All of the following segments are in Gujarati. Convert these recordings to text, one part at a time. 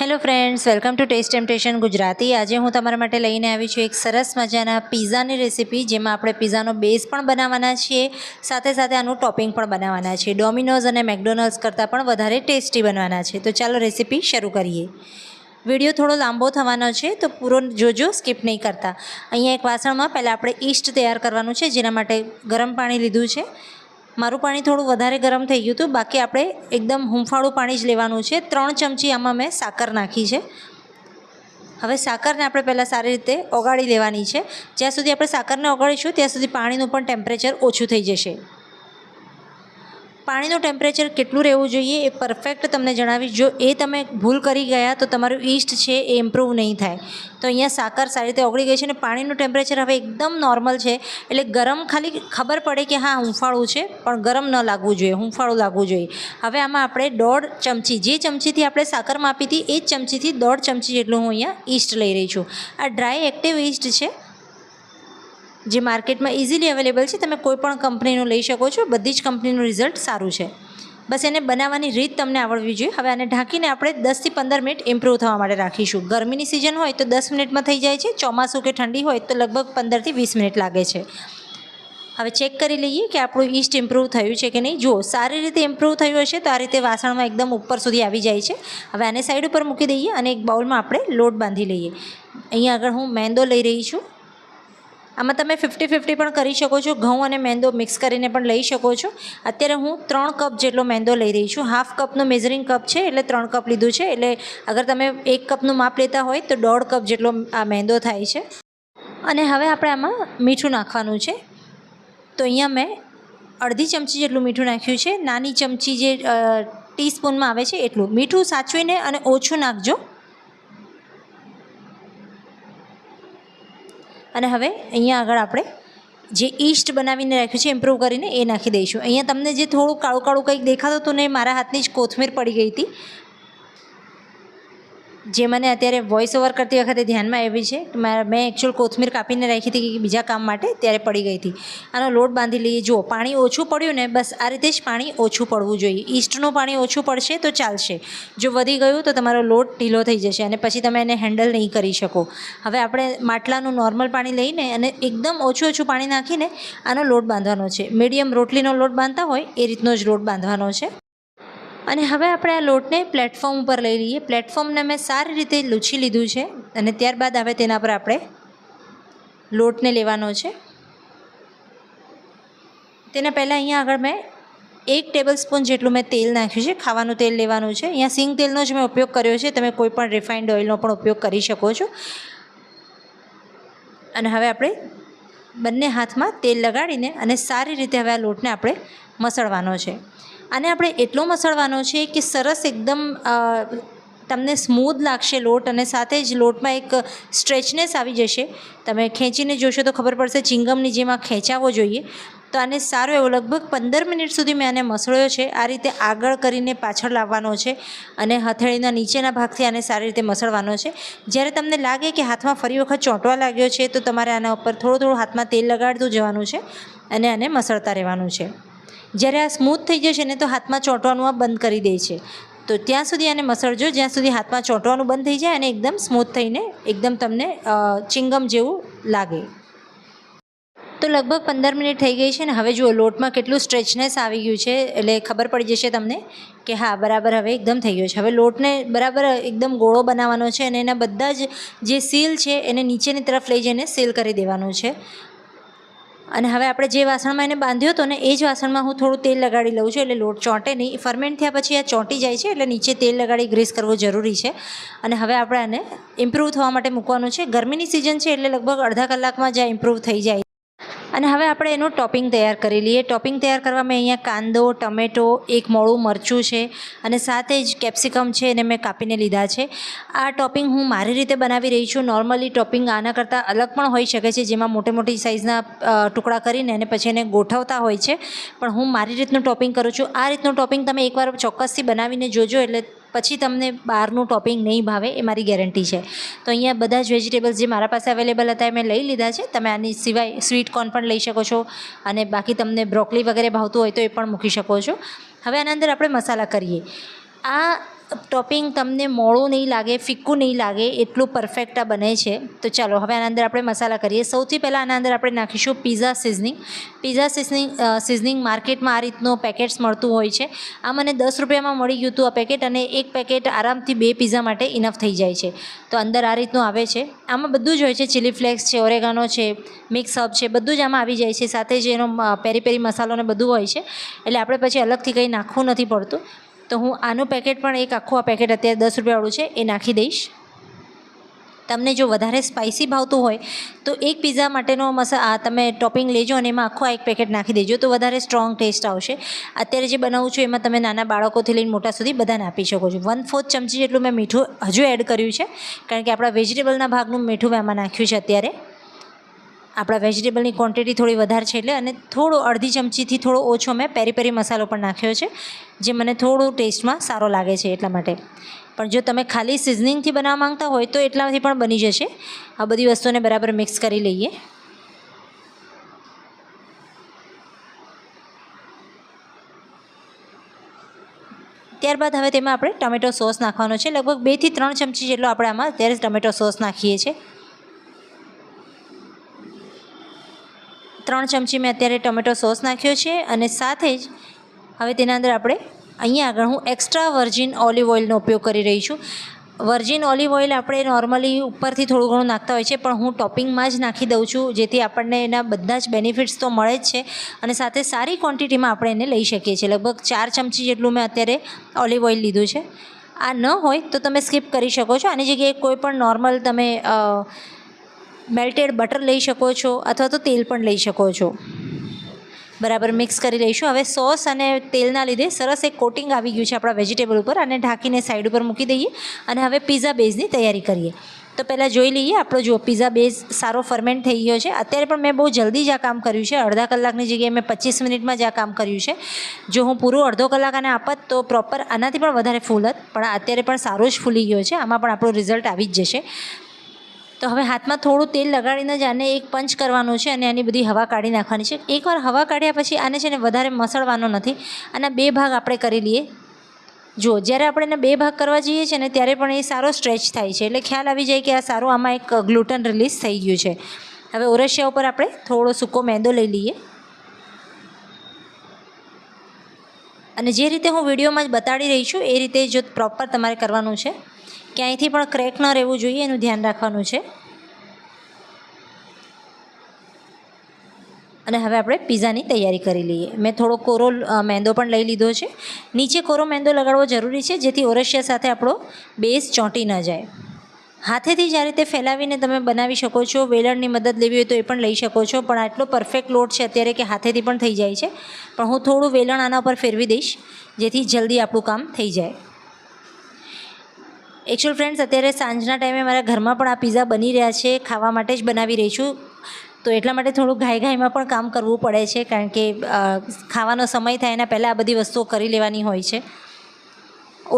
Hello friends welcome to taste temptation Gujarati આજે હું તમારા માટે લઈને આવી છું એક સરસ મજાના પિઝાની રેસીપી જેમાં આપણે પિઝાનો બેઝ પણ બનાવવાના છીએ, સાથે સાથે આનું ટોપિંગ પણ બનાવવાના છીએ. ડોમિનોઝ અને મેકડોનલ્ડ્સ કરતાં પણ વધારે ટેસ્ટી બનવાના છે. તો ચાલો રેસીપી શરૂ કરીએ. વીડિયો થોડો લાંબો થવાનો છે, તો પૂરો જોજો સ્કીપ નહીં કરતા. અહીંયા એક વાસણમાં પહેલાં આપણે ઈસ્ટ તૈયાર કરવાનું છે, જેના માટે ગરમ પાણી લીધું છે. મારું પાણી થોડું વધારે ગરમ થઈ ગયું હતું. બાકી આપણે એકદમ હુંફાળું પાણી જ લેવાનું છે. ત્રણ ચમચી આમાં મેં સાકર નાખી છે. હવે સાકરને આપણે પહેલાં સારી રીતે ઓગાળી લેવાની છે. જ્યાં સુધી આપણે સાકરને ઓગાળીશું, ત્યાં સુધી પાણીનું પણ ટેમ્પરેચર ઓછું થઈ જશે. પાણીનું ટેમ્પરેચર કેટલું રહેવું જોઈએ એ પરફેક્ટ તમને જણાવીશ. જો એ તમે ભૂલ કરી ગયા તો તમારું ઈસ્ટ છે એ ઇમ્પ્રૂવ નહીં થાય. તો અહીંયા સાકર સારી રીતે ઓગળી ગઈ છે અને પાણીનું ટેમ્પરેચર હવે એકદમ નોર્મલ છે. એટલે ગરમ ખાલી ખબર પડે કે હા, હુંફાળું છે, પણ ગરમ ન લાગવું જોઈએ, હુંફાળું લાગવું જોઈએ. હવે આમાં આપણે દોઢ ચમચી, જે ચમચીથી આપણે સાકર માપી હતી, એ જ ચમચીથી દોઢ ચમચી જેટલું હું અહીંયા ઈસ્ટ લઈ રહી છું. આ ડ્રાય એક્ટિવ ઈસ્ટ છે. જે માર્કેટમાં ઇઝીલી અવેલેબલ છે, તમે કોઈ પણ કંપનીનું લઈ શકો છો, બધી જ કંપનીનું રિઝલ્ટ સારું છે. બસ એને બનાવવાની રીત તમને આવડવી જોઈએ. હવે આને ઢાંકીને આપણે દસથી પંદર મિનિટ ઇમ્પ્રૂવ થવા માટે રાખીશું. ગરમીની સિઝન હોય તો દસ મિનિટમાં થઈ જાય છે, ચોમાસું કે ઠંડી હોય તો લગભગ પંદરથી વીસ મિનિટ લાગે છે. હવે ચેક કરી લઈએ કે આપણું ઈસ્ટ ઇમ્પ્રૂવ થયું છે કે નહીં. જુઓ, સારી રીતે ઇમ્પ્રૂવ થયું હશે તો આ રીતે વાસણમાં એકદમ ઉપર સુધી આવી જાય છે. હવે આને સાઈડ ઉપર મૂકી દઈએ અને એક બાઉલમાં આપણે લોટ બાંધી લઈએ. અહીંયા આગળ હું મેંદો લઈ રહી છું. આમાં તમે ફિફ્ટી ફિફ્ટી પણ કરી શકો છો. ઘઉં અને મેંદો મિક્સ કરીને પણ લઈ શકો છો. અત્યારે હું ત્રણ કપ જેટલો મેંદો લઈ રહી છું. હાફ કપનું મેઝરિંગ કપ છે, એટલે ત્રણ કપ લીધું છે. એટલે અગર તમે એક કપનું માપ લેતા હોય, તો દોઢ કપ જેટલો આ મેંદો થાય છે. અને હવે આપણે આમાં મીઠું નાખવાનું છે. તો અહીંયા મેં અડધી ચમચી જેટલું મીઠું નાખ્યું છે. નાની ચમચી જે ટીસ્પૂનમાં આવે છે, એટલું. મીઠું સાચવીને અને ઓછું નાખજો. અને હવે અહીંયા આગળ આપણે જે ઈસ્ટ બનાવીને રાખ્યું છે ઇમ્પ્રૂવ કરીને એ નાખી દઈશું. અહીંયા તમને જે થોડું કાળું કાળું કંઈક દેખાતું હતું ને મારા હાથની જ કોથમીર પડી ગઈ હતી. જે મને અત્યારે વોઇસ ઓવર કરતી વખતે ધ્યાનમાં આવી છે મેં એકચ્યુઅલ કોથમીર કાપીને રાખી હતી કે બીજા કામ માટે ત્યારે પડી ગઈ હતી. આનો લોટ બાંધી લઈએ. જુઓ, પાણી ઓછું પડ્યું ને બસ આ રીતે જ પાણી ઓછું પડવું જોઈએ. ઈસ્ટનું પાણી ઓછું પડશે તો ચાલશે. જો વધી ગયું તો તમારો લોટ ઢીલો થઈ જશે અને પછી તમે એને હેન્ડલ નહીં કરી શકો. હવે આપણે માટલાનું નોર્મલ પાણી લઈને અને એકદમ ઓછું ઓછું પાણી નાખીને આનો લોટ બાંધવાનો છે. મીડિયમ રોટલીનો લોટ બાંધતા હોય એ રીતનો જ લોટ બાંધવાનો છે. અને હવે આપણે આ લોટને પ્લેટફોર્મ ઉપર લઈ લઈએ. પ્લેટફોર્મને મેં સારી રીતે લૂછી લીધું છે અને ત્યારબાદ હવે તેના પર આપણે લોટને લેવાનો છે. તેના પહેલાં અહીંયા આગળ મેં એક ટેબલ સ્પૂન જેટલું મેં તેલ નાખ્યું છે. ખાવાનું તેલ લેવાનું છે. અહીંયા સિંગ તેલનો જ મેં ઉપયોગ કર્યો છે. તમે કોઈ પણ રિફાઇન્ડ ઓઇલનો પણ ઉપયોગ કરી શકો છો. અને હવે આપણે બંને હાથમાં તેલ લગાડીને અને સારી રીતે હવે આ લોટને આપણે મસળવાનો છે. આને આપણે એટલો મસળવાનો છે કે સરસ એકદમ તમને સ્મૂધ લાગશે લોટ અને સાથે જ લોટમાં એક સ્ટ્રેચનેસ આવી જશે. તમે ખેંચીને જોશો તો ખબર પડશે ચિંગમની જેમ ખેંચાવો જોઈએ. તો આને સારો એવો લગભગ પંદર મિનિટ સુધી મેં આને મસળ્યો છે. આ રીતે આગળ કરીને પાછળ લાવવાનો છે અને હથેળીના નીચેના ભાગથી આને સારી રીતે મસળવાનો છે. જ્યારે તમને લાગે કે હાથમાં ફરી વખત ચોંટવા લાગ્યો છે તો તમારે આના ઉપર થોડું થોડું હાથમાં તેલ લગાડતું જવાનું છે અને આને મસળતા રહેવાનું છે. જ્યારે આ સ્મૂથ થઈ જશે ને તો હાથમાં ચોંટવાનું આ બંધ કરી દે છે. તો ત્યાં સુધી આને મસળજો જ્યાં સુધી હાથમાં ચોંટવાનું બંધ થઈ જાય અને એકદમ સ્મૂથ થઈને એકદમ તમને ચિંગમ જેવું લાગે. તો લગભગ પંદર મિનિટ થઈ ગઈ છે ને હવે જુઓ, લોટમાં કેટલું સ્ટ્રેચનેસ આવી ગયું છે. એટલે ખબર પડી જશે તમને કે હા, બરાબર હવે એકદમ થઈ ગયો છે. હવે લોટને બરાબર એકદમ ગોળો બનાવવાનો છે અને એના બધા જ જે સીલ છે એને નીચેની તરફ લઈ જઈને સીલ કરી દેવાનું છે. અને હવે આપણે જે વાસણમાં એને બાંધ્યો હતો ને, એ જ વાસણમાં હું થોડું તેલ લગાડી લઉં છું, એટલે લોટ ચોંટે નહીં. ફરમેન્ટ થયા પછી આ ચોંટી જાય છે, એટલે નીચે તેલ લગાડી ગ્રીસ કરવું જરૂરી છે. અને હવે આપણે આને ઇમ્પ્રૂવ થવા માટે મૂકવાનું છે. ગરમીની સિઝન છે, એટલે લગભગ અડધા કલાકમાં જ આ ઇમ્પ્રૂવ થઈ જાય. અને હવે આપણે એનું ટોપિંગ તૈયાર કરી લઈએ. ટોપિંગ તૈયાર કરવા મેં અહીંયા કાંદો, ટમેટો, એક મોળું મરચું છે અને સાથે જ કેપ્સિકમ છે એને મેં કાપીને લીધા છે. આ ટોપિંગ હું મારી રીતે બનાવી રહી છું. નોર્મલી ટોપિંગ આના કરતાં અલગ પણ હોઈ શકે છે, જેમાં મોટી મોટી સાઇઝના ટુકડા કરીને અને પછી એને ગોઠવતા હોય છે. પણ હું મારી રીતનું ટોપિંગ કરું છું. આ રીતનું ટોપિંગ તમે એકવાર ચોક્કસથી બનાવીને જોજો, એટલે પછી તમને બહારનું ટોપિંગ નહીં ભાવે એ મારી ગેરંટી છે. તો અહીંયા બધા જ વેજીટેબલ્સ જે મારા પાસે અવેલેબલ હતા એ મેં લઈ લીધા છે. તમે આની સિવાય સ્વીટ કોર્ન પણ લઈ શકો છો અને બાકી તમને બ્રોકલી વગેરે ભાવતું હોય તો એ પણ મૂકી શકો છો. હવે આના અંદર આપણે મસાલા કરીએ. આ ટોપિંગ તમને મોળું નહીં લાગે, ફિક્કું નહીં લાગે, એટલું પરફેક્ટ આ બને છે. તો ચાલો, હવે આના અંદર આપણે મસાલા કરીએ. સૌથી પહેલાં આના અંદર આપણે નાખીશું pizza seasoning pizza seasoning seasoning માર્કેટમાં આ રીતનું પેકેટ્સ મળતું હોય છે. આ મને દસ રૂપિયામાં મળી ગયું હતું આ પેકેટ અને એક પેકેટ આરામથી બે પીઝા માટે ઇનફ થઈ જાય છે. તો અંદર આ રીતનું આવે છે. આમાં બધું જ હોય છે. ચીલી ફ્લેક્સ છે ઓરેગાનો છે મિક્સ હબ છે, બધું જ આમાં આવી જાય છે. સાથે જ એનો પેરી પેરી મસાલો ને બધું હોય છે. એટલે આપણે પછી અલગથી કંઈ નાખવું નથી પડતું. તો હું આનું પેકેટ પણ એક આખું આ પેકેટ અત્યારે દસ રૂપિયાવાળું છે, એ નાખી દઈશ. તમને જો વધારે સ્પાઇસી ભાવતું હોય, તો એક પીઝા માટેનો મસા, આ તમે ટોપિંગ લેજો અને એમાં આખું એક પેકેટ નાખી દેજો, તો વધારે સ્ટ્રોંગ ટેસ્ટ આવશે. અત્યારે જે બનાવું છું, એમાં તમે નાના બાળકોથી લઈને મોટા સુધી બધાને આપી શકો છો. વન ફોર્થ ચમચી જેટલું મેં મીઠું હજુ એડ કર્યું છે, કારણ કે આપણા વેજીટેબલના ભાગનું મીઠું મેં આમાં નાખ્યું છે અત્યારે. આપણા વેજીટેબલની ક્વોન્ટિટી થોડી વધારે છે એટલે અને થોડો અડધી ચમચીથી થોડો ઓછો મેં પેરી પેરી મસાલો પણ નાખ્યો છે, જે મને થોડું ટેસ્ટમાં સારો લાગે છે એટલા માટે. પણ જો તમે ખાલી સિઝનિંગથી બનાવવા માંગતા હોય તો એટલાથી પણ બની જશે. આ બધી વસ્તુને બરાબર મિક્સ કરી લઈએ. ત્યારબાદ હવે તેમાં આપણે ટમેટો સોસ નાખવાનો છે. લગભગ બેથી ત્રણ ચમચી જેટલો આપણે આમાં અત્યારે ટમેટો સોસ નાખીએ છીએ. ત્રણ ચમચી મેં અત્યારે ટમેટો સોસ નાખ્યો છે અને સાથે જ હવે તેના અંદર આપણે અહીંયા આગળ હું એક્સ્ટ્રા વર્જિન ઓલિવ ઓઇલનો ઉપયોગ કરી રહી છું. વર્જિન ઓલિવ ઓઇલ આપણે નોર્મલી ઉપરથી થોડું ઘણું નાખતા હોય છે, પણ હું ટોપિંગમાં જ નાખી દઉં છું, જેથી આપણને એના બધા જ બેનિફિટ્સ તો મળે જ છે અને સાથે સારી ક્વોન્ટિટીમાં આપણે એને લઈ શકીએ છીએ. લગભગ ચાર ચમચી જેટલું મેં અત્યારે ઓલિવ ઓઇલ લીધું છે. આ ન હોય તો તમે સ્કીપ કરી શકો છો. આની જગ્યાએ કોઈ પણ નોર્મલ તમે મેલ્ટેડ બટર લઈ શકો છો અથવા તો તેલ પણ લઈ શકો છો. બરાબર મિક્સ કરી લઈશું. હવે સોસ અને તેલના લીધે સરસ એક કોટિંગ આવી ગયું છે આપણા વેજીટેબલ ઉપર અને ઢાંકીને સાઈડ ઉપર મૂકી દઈએ અને હવે પીઝા બેઝની તૈયારી કરીએ. તો પહેલાં જોઈ લઈએ આપણો, જો પીઝા બેઝ સારો ફર્મેન્ટ થઈ ગયો છે. અત્યારે પણ મેં બહુ જલ્દી જ આ કામ કર્યું છે. અડધા કલાકની જગ્યાએ મેં પચીસ મિનિટમાં જ આ કામ કર્યું છે. જો હું પૂરું અડધો કલાક આને આપત તો પ્રોપર આનાથી પણ વધારે ફૂલત પણ અત્યારે પણ સારો જ ફૂલી ગયો છે. આમાં પણ આપણો રિઝલ્ટ આવી જ જશે. તો હવે હાથમાં થોડું તેલ લગાડીને જ આને એક પંચ કરવાનું છે અને આની બધી હવા કાઢી નાખવાની છે. એકવાર હવા કાઢ્યા પછી આને છે ને વધારે મસળવાનો નથી. આના બે ભાગ આપણે કરી લઈએ. જો, જ્યારે આપણે એને બે ભાગ કરવા જઈએ છીએ ને ત્યારે પણ એ સારો સ્ટ્રેચ થાય છે. એટલે ખ્યાલ આવી જાય કે આ સારું આમાં એક ગ્લુટન રિલીઝ થઈ ગયું છે. હવે ઓરસિયા ઉપર આપણે થોડો સૂકો મેંદો લઈ લઈએ. અને જે રીતે હું વિડીયોમાં જ બતાડી રહી છું, એ રીતે જો પ્રોપર તમારે કરવાનું છે. ક્યાંયથી પણ ક્રેક ન રહેવું જોઈએ, એનું ધ્યાન રાખવાનું છે. અને હવે આપણે પીઝાની તૈયારી કરી લઈએ. મેં થોડો કોરો મેંદો પણ લઈ લીધો છે. નીચે કોરો મેંદો લગાડવો જરૂરી છે, જેથી ઓરસિયા સાથે આપણો બેઝ ચોંટી ન જાય. હાથેથી જ્યારે તે ફેલાવીને તમે બનાવી શકો છો. વેલણની મદદ લેવી હોય તો એ પણ લઈ શકો છો. પણ આટલો પરફેક્ટ લોટ છે અત્યારે કે હાથેથી પણ થઈ જાય છે. પણ હું થોડું વેલણ આના પર ફેરવી દઈશ, જેથી જલ્દી આપણું કામ થઈ જાય. એકચ્યુઅલ ફ્રેન્ડ્સ અત્યારે સાંજના ટાઈમે મારા ઘરમાં પણ આ પીઝા બની રહ્યા છે, ખાવા માટે જ બનાવી રહી છું. તો એટલા માટે થોડું ઘાય ઘાયમાં પણ કામ કરવું પડે છે, કારણ કે ખાવાનો સમય થાય એના પહેલાં આ બધી વસ્તુઓ કરી લેવાની હોય છે.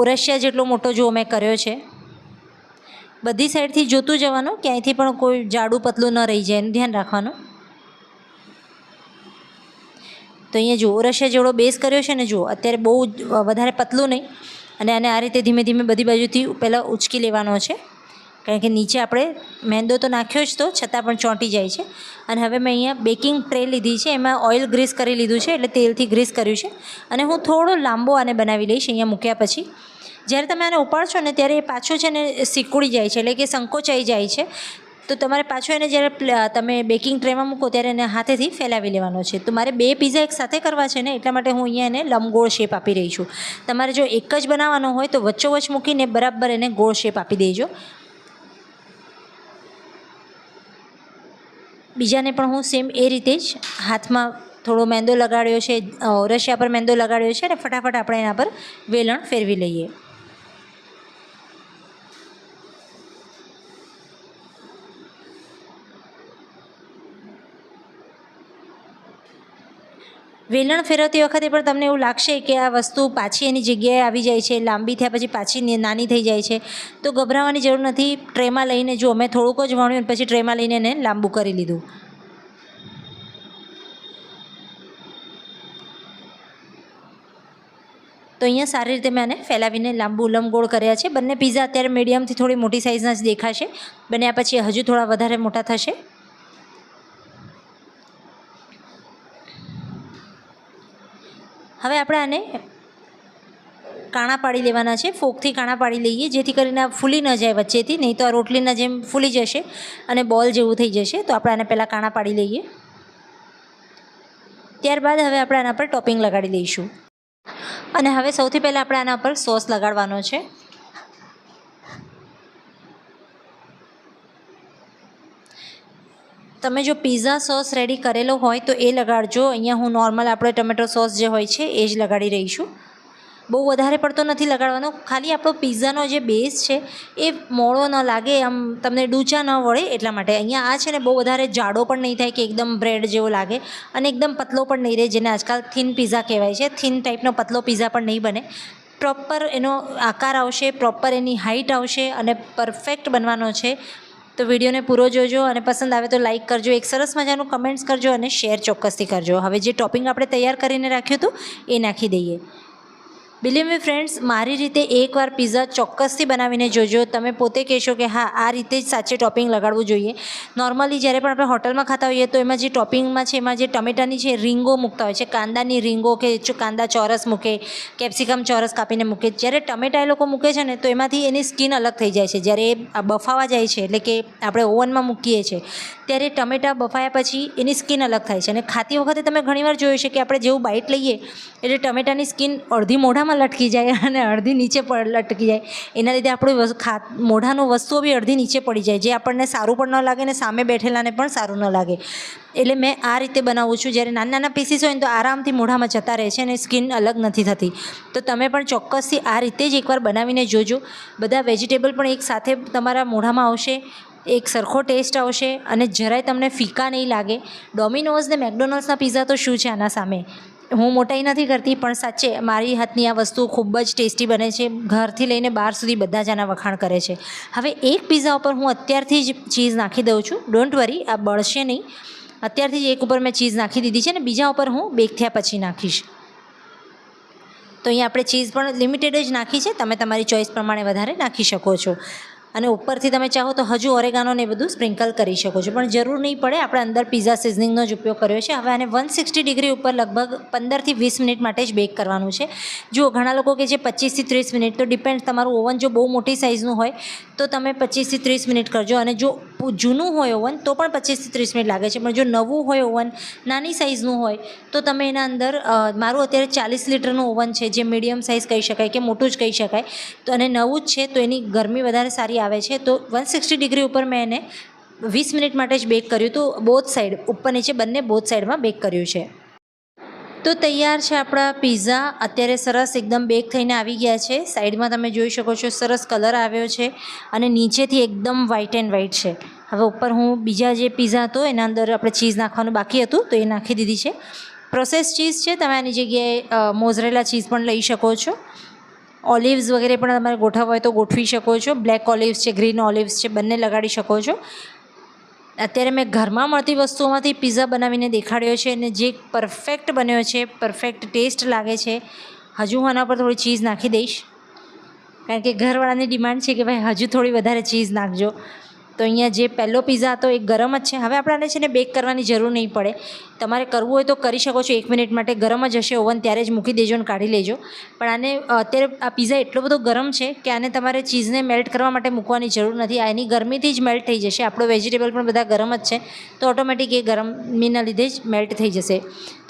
ઓરસિયા જેટલો મોટો જો મેં કર્યો છે. બધી સાઈડથી જોતું જવાનું, ક્યાંયથી પણ કોઈ જાડું પતલું ન રહી જાય એનું ધ્યાન રાખવાનું. તો અહીંયા જુઓ ઓરસિયા જેવડો બેઝ કર્યો છે ને જુઓ અત્યારે બહુ વધારે પતલું નહીં. અને આને આ રીતે ધીમે ધીમે બધી બાજુથી પહેલાં ઉચકી લેવાનો છે. કારણ કે નીચે આપણે મેંદો તો નાખ્યો જ તો, છતાં પણ ચોંટી જાય છે. અને હવે મેં અહીંયા બેકિંગ ટ્રે લીધી છે, એમાં ઓઇલ ગ્રીસ કરી લીધું છે, એટલે તેલથી ગ્રીસ કર્યું છે. અને હું થોડો લાંબો આને બનાવી લઈશ અહીંયા મૂક્યા પછી. જ્યારે તમે આને ઉપાડશો ને ત્યારે એ પાછો છે ને સિકુડી જાય છે, એટલે કે સંકોચાઈ જાય છે. તો તમારે પાછું એને જ્યારે તમે બેકિંગ ટ્રેમાં મૂકો ત્યારે એને હાથેથી ફેલાવી લેવાનો છે. તો મારે બે પીઝા એક સાથે કરવા છે ને, એટલા માટે હું અહીંયા એને લંબગોળ શેપ આપી રહી છું. તમારે જો એક જ બનાવવાનો હોય તો વચ્ચોવચ્ચ મૂકીને બરાબર એને ગોળ શેપ આપી દેજો. બીજાને પણ હું સેમ એ રીતે જ હાથમાં થોડો મેંદો લગાડ્યો છે રશિયા પર મેંદો લગાડ્યો છે અને ફટાફટ આપણે એના પર વેલણ ફેરવી લઈએ. વેલણ ફેરવતી વખતે પણ તમને એવું લાગશે કે આ વસ્તુ પાછી એની જગ્યાએ આવી જાય છે, લાંબી થયા પછી પાછી નાની થઈ જાય છે. તો ગભરાવાની જરૂર નથી, ટ્રેમાં લઈને જો મેં થોડુંક જ વણ્યું પછી ટ્રેમાં લઈને એને લાંબુ કરી લીધું. તો અહીંયા સારી રીતે મેં આને ફેલાવીને લાંબુ લંબગોળ કર્યા છે. બંને પીઝા અત્યારે મીડિયમથી થોડી મોટી સાઇઝના જ દેખાશે. બન્યા પછી હજુ થોડા વધારે મોટા થશે. હવે આપણે આને કાણા પાડી લેવાના છે, ફોકથી કાણા પાડી લઈએ, જેથી કરીને આ ફૂલી ન જાય વચ્ચેથી, નહીં તો આ રોટલીના જેમ ફૂલી જશે અને બોલ જેવું થઈ જશે. તો આપણે આને પહેલાં કાણા પાડી લઈએ. ત્યારબાદ હવે આપણે આના પર ટોપિંગ લગાડી લઈશું. અને હવે સૌથી પહેલાં આપણે આના પર સોસ લગાડવાનો છે. તમે જો પીઝા સોસ રેડી કરેલો હોય તો એ લગાડજો. અહીંયા હું નોર્મલ આપણે ટમેટો સોસ જે હોય છે, એ જ લગાડી રહી છું. બહુ વધારે પડતો નથી લગાડવાનો. ખાલી આપણો પિઝાનો જે બેઝ છે, એ મોળો ન લાગે, આમ તમને ડૂચા ન વળે એટલા માટે. અહીંયા આ છે ને બહુ વધારે જાડો પણ નહીં થાય કે એકદમ બ્રેડ જેવો લાગે અને એકદમ પતલો પણ નહીં રહે, જેને આજકાલ થીન પીઝા કહેવાય છે. થીન ટાઈપનો પતલો પીઝા પણ નહીં બને. પ્રોપર એનો આકાર આવશે પ્રોપર એની હાઇટ આવશે અને પરફેક્ટ બનવાનો છે. તો વિડીયોને પૂરો જોજો અને પસંદ આવે તો લાઇક કરજો. એક સરસ મજાનું કમેન્ટ્સ કરજો અને શેર ચોક્કસથી કરજો. હવે જે ટોપિંગ આપણે તૈયાર કરીને રાખ્યું હતું, એ નાખી દઈએ. બિલીવ મી ફ્રેન્ડ્સ મારી રીતે એકવાર પિઝા ચોક્કસથી બનાવીને જોજો. તમે પોતે કહેશો કે હા, આ રીતે જ સાચે ટોપિંગ લગાડવું જોઈએ. નોર્મલી જ્યારે પણ આપણે હોટલમાં ખાતા હોઈએ તો એમાં જે ટોપિંગમાં છે, એમાં જે ટમેટાની છે રીંગો મૂકતા હોય છે. કાંદાની રીંગો કે કાંદા ચોરસ મૂકે કેપ્સિકમ ચોરસ કાપીને મૂકે. જ્યારે ટમેટા એ લોકો મૂકે છે ને, તો એમાંથી એની સ્કિન અલગ થઈ જાય છે. જ્યારે આ બફાવા જાય છે, એટલે કે આપણે ઓવનમાં મૂકીએ છીએ ત્યારે ટમેટા બફાયા પછી એની સ્કિન અલગ થાય છે. અને ખાતી વખતે તમે ઘણીવાર જોયું છે કે આપણે જેવું બાઇટ લઈએ, એટલે ટમેટાની સ્કિન અડધી મોઢામાં લટકી જાય અને અડધી નીચે લટકી જાય. એના લીધે આપણું ખા મોઢાનું વસ્તુઓ બી અડધી નીચે પડી જાય. જે આપણને સારું પણ ન લાગે ને સામે બેઠેલાને પણ સારું ન લાગે. એટલે મેં આ રીતે બનાવું છું. જ્યારે નાના નાના પીસીસ હોય ને તો આરામથી મોઢામાં જતા રહે છે અને સ્કિન અલગ નથી થતી. તો તમે પણ ચોક્કસથી આ રીતે જ એકવાર બનાવીને જોજો. બધા વેજીટેબલ પણ એક સાથે તમારા મોઢામાં આવશે. એક સરખો ટેસ્ટ આવશે અને જરાય તમને ફીકા નહીં લાગે. ડોમિનોઝ ને મેકડોનલ્ડ્સના પીઝા તો શું છે આના સામે? હું મોટાઈ નથી કરતી, પણ સાચે મારી હાથની આ વસ્તુ ખૂબ જ ટેસ્ટી બને છે. ઘરથી લઈને બહાર સુધી બધા જ આના વખાણ કરે છે. હવે એક પિઝા ઉપર હું અત્યારથી જ ચીઝ નાખી દઉં છું. ડોન્ટ વરી આ બળશે નહીં. અત્યારથી જ એક ઉપર મેં ચીઝ નાખી દીધી છે ને બીજા ઉપર હું બેક થયા પછી નાખીશ. તો અહીંયા આપણે ચીઝ પણ લિમિટેડ જ નાખી છે. તમે તમારી ચોઈસ પ્રમાણે વધારે નાખી શકો છો. અને ઉપરથી તમે ચાહો તો હજુ ઓરેગાનોને બધું સ્પ્રિંકલ કરી શકો છો. પણ જરૂર નહીં પડે, આપણે અંદર પીઝા સિઝનિંગનો જ ઉપયોગ કર્યો છે. હવે આને વન સિક્સટી ડિગ્રી ઉપર લગભગ પંદરથી વીસ મિનિટ માટે જ બેક કરવાનું છે. જુઓ, ઘણા લોકો કે જે પચીસથી ત્રીસ મિનિટ, તો ડિપેન્ડ તમારું ઓવન જો બહુ મોટી સાઇઝનું હોય, તો તમે પચીસથી ત્રીસ મિનિટ કરજો. અને જો જૂનું હોય ઓવન, તો પણ પચીસથી ત્રીસ મિનિટ લાગે છે. પણ જો નવું હોય ઓવન, નાની સાઇઝનું હોય, તો તમે એના અંદર મારું અત્યારે ચાલીસ લીટરનું ઓવન છે, જે મીડિયમ સાઇઝ કહી શકાય કે મોટું જ કહી શકાય. તો અને નવું જ છે, તો એની ગરમી વધારે સારી આવે છે. તો વન સિક્સટી ડિગ્રી ઉપર મેં એને વીસ મિનિટ માટે જ બેક કર્યું. તો બોથ સાઈડ ઉપર નીચે બંને બોથ સાઈડમાં બેક કર્યું છે. તો તૈયાર છે આપણા પીઝા અત્યારે સરસ એકદમ બેક થઈને આવી ગયા છે. સાઈડમાં તમે જોઈ શકો છો, સરસ કલર આવ્યો છે અને નીચેથી એકદમ વ્હાઇટ એન્ડ વ્હાઇટ છે. હવે ઉપર હું બીજા જે પીઝા હતો, એના અંદર આપણે ચીઝ નાખવાનું બાકી હતું, તો એ નાખી દીધી છે. પ્રોસેસ ચીઝ છે, તમે આની જગ્યાએ મોઝરેલા ચીઝ પણ લઈ શકો છો. ઓલિવ્સ વગેરે પણ તમારે ગોઠવવા હોય તો ગોઠવી શકો છો. બ્લેક ઓલિવ્સ છે ગ્રીન ઓલિવ્સ છે, બંને લગાડી શકો છો. અત્યારે મેં ઘરમાં મળતી વસ્તુઓમાંથી પિઝા બનાવીને દેખાડ્યો છે અને જે પરફેક્ટ બન્યો છે પરફેક્ટ ટેસ્ટ લાગે છે, હજુ હું આના પર થોડી ચીઝ નાખી દઈશ. કારણ કે ઘરવાળાની ડિમાન્ડ છે કે ભાઈ હજુ થોડી વધારે ચીઝ નાખજો. તો અહીંયા જે પહેલો પિઝા હતો એ ગરમ જ છે. હવે આપણે છે ને બેક કરવાની જરૂર નહીં પડે. તમારે કરવું હોય તો કરી શકો છો. એક મિનિટ માટે ગરમ જ હશે ઓવન ત્યારે જ મૂકી દેજો અને કાઢી લેજો. પણ આને અત્યારે આ પિઝા એટલો બધો ગરમ છે કે આને તમારે ચીઝને મેલ્ટ કરવા માટે મૂકવાની જરૂર નથી. આ એની ગરમીથી જ મેલ્ટ થઈ જશે. આપણો વેજીટેબલ પણ બધા ગરમ જ છે. તો ઓટોમેટિક એ ગરમીના લીધે જ મેલ્ટ થઈ જશે.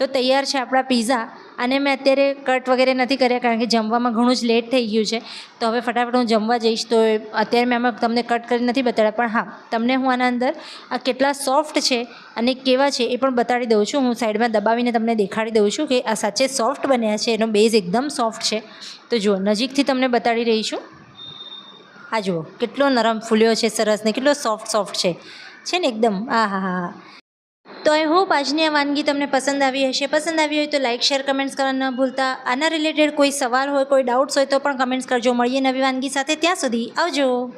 તો તૈયાર છે આપણા પીઝા અને મેં અત્યારે કટ વગેરે નથી કર્યા કારણ કે જમવામાં ઘણું જ લેટ થઈ ગયું છે. તો હવે ફટાફટ હું જમવા જઈશ. તો અત્યારે મેં આમાં તમને કટ કરી નથી બતાડ્યા, પણ હા, તમને હું આના અંદર આ કેટલા સોફ્ટ છે અને કેવા છે એ પણ બતાડી દઉં છું. હું સાઈડમાં દબાવીને તમને દેખાડી દઉં છું કે આ સાચે સોફ્ટ બન્યા છે, એનો બેઝ એકદમ સોફ્ટ છે. તો જુઓ, નજીકથી તમને બતાડી રહી છું. આ જુઓ, કેટલો નરમ ફૂલ્યો છે, સરસ ને કેટલો સોફ્ટ સોફ્ટ છે. છે ને એકદમ? આ હા હા હા. તો આઈ હોપ આજની આ વાનગી તમને પસંદ આવી હશે. પસંદ આવી હોય તો લાઇક શેર કમેન્ટ્સ કરવાના ન ભૂલતા. આના રિલેટેડ કોઈ સવાલ હોય, કોઈ ડાઉટ્સ હોય તો પણ કમેન્ટ્સ કરજો. મળીએ નવી વાનગી સાથે. ત્યાં સુધી આવજો.